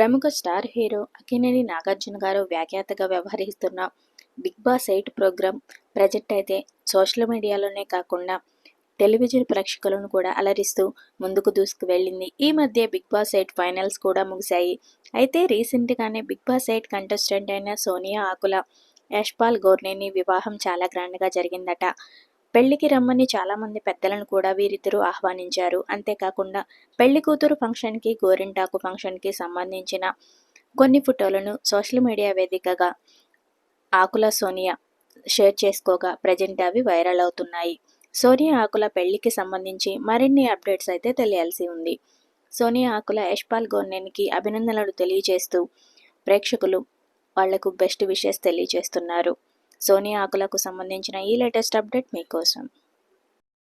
ప్రముఖ star hero Akkineni Nagarjuna గారు వ్యాఖ్యాతగా వ్యవహరిస్తున్న Bigg Boss eight programme present అయితే సోషల్ మీడియాలోనే కాకుండా టెలివిజన్ ప్రేక్షకులను కూడా అలరిస్తూ ముందుకు దూసుకు వెళ్ళింది ఈ మధ్య బిగ్ బాస్ ఎయిట్ ఫైనల్స్ కూడా ముగిశాయి. అయితే రీసెంట్గానే బిగ్ బాస్ ఎయిట్ కంటెస్టెంట్ అయిన సోనియా ఆకుల యశ్పాల్ గోర్నేని వివాహం చాలా గ్రాండ్గా జరిగిందట. పెళ్ళికి రమ్మని చాలామంది పెద్దలను కూడా వీరిద్దరూ ఆహ్వానించారు. అంతేకాకుండా పెళ్ళి కూతురు ఫంక్షన్కి గోరింటాకు ఫంక్షన్కి సంబంధించిన కొన్ని ఫోటోలను సోషల్ మీడియా వేదికగా ఆకుల సోనియా షేర్ చేసుకోగా ప్రజెంట్ అవి వైరల్ అవుతున్నాయి. సోనియా ఆకుల పెళ్ళికి సంబంధించి మరిన్ని అప్డేట్స్ అయితే తెలియాల్సి ఉంది. సోనియా ఆకుల యశ్పాల్ గోర్నేనికి అభినందనలు తెలియజేస్తూ ప్రేక్షకులు వాళ్ళకు బెస్ట్ విషెస్ తెలియజేస్తున్నారు. సోనీ ఆకులకు సంబంధించిన ఈ లేటెస్ట్ అప్డేట్ మీకోసం.